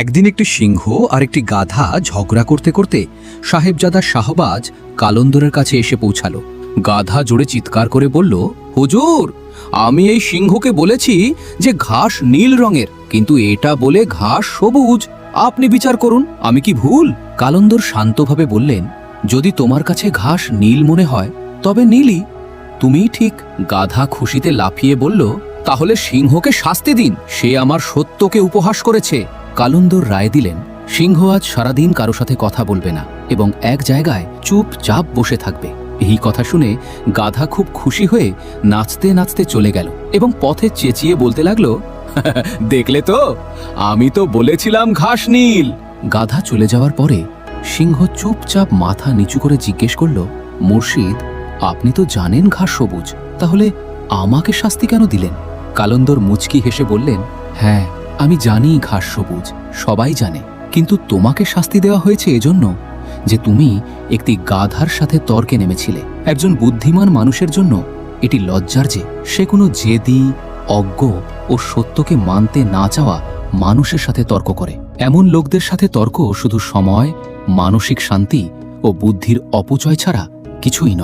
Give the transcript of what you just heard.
একদিন একটি সিংহ আর একটি গাধা ঝগড়া করতে করতে সাহেবজাদা শাহবাজ কালন্দরের কাছে এসে পৌঁছালো। গাধা জোরে চিৎকার করে বলল, হুজুর, আমি এই সিংহকে বলেছি যে ঘাস নীল রঙের, কিন্তু এটা বলে ঘাস সবুজ। আপনি বিচার করুন, আমি কি ভুল? কালন্দর শান্তভাবে বললেন, যদি তোমার কাছে ঘাস নীল মনে হয়, তবে নীলই। তুমি ঠিক, গাধা খুশিতে লাফিয়ে বলল, তাহলে সিংহকে শাস্তি দিন, সে আমার সত্যকে উপহাস করেছে। কালন্দর রায় দিলেন, সিংহ আজ সারাদিন কারও সাথে কথা বলবে না এবং এক জায়গায় চুপচাপ বসে থাকবে। এই কথা শুনে গাধা খুব খুশি হয়ে নাচতে নাচতে চলে গেল এবং পথে চেঁচিয়ে বলতে লাগল, দেখলে তো, আমি তো বলেছিলাম ঘাস নীল! গাধা চলে যাওয়ার পরে সিংহ চুপচাপ মাথা নিচু করে জিজ্ঞেস করল, মুর্শিদ, আপনি তো জানেন ঘাস সবুজ, তাহলে আমাকে শাস্তি কেন দিলেন? কালন্দর মুচকি হেসে বললেন হ্যাঁ আমি জানি ঘাস সবুজ, সবাই জানে, কিন্তু তোমাকে শাস্তি দেওয়া হয়েছে এজন্য যে তুমি একটি গাধার সাথে তর্কে নেমেছিলে। একজন বুদ্ধিমান মানুষের জন্য এটি লজ্জার যে সে কোনো জেদি, অজ্ঞ ও সত্যকে মানতে না চাওয়া মানুষের সাথে তর্ক করে। এমন লোকদের সাথে তর্ক শুধু সময়, মানসিক শান্তি ও বুদ্ধির অপচয় ছাড়া কিছুই নয়।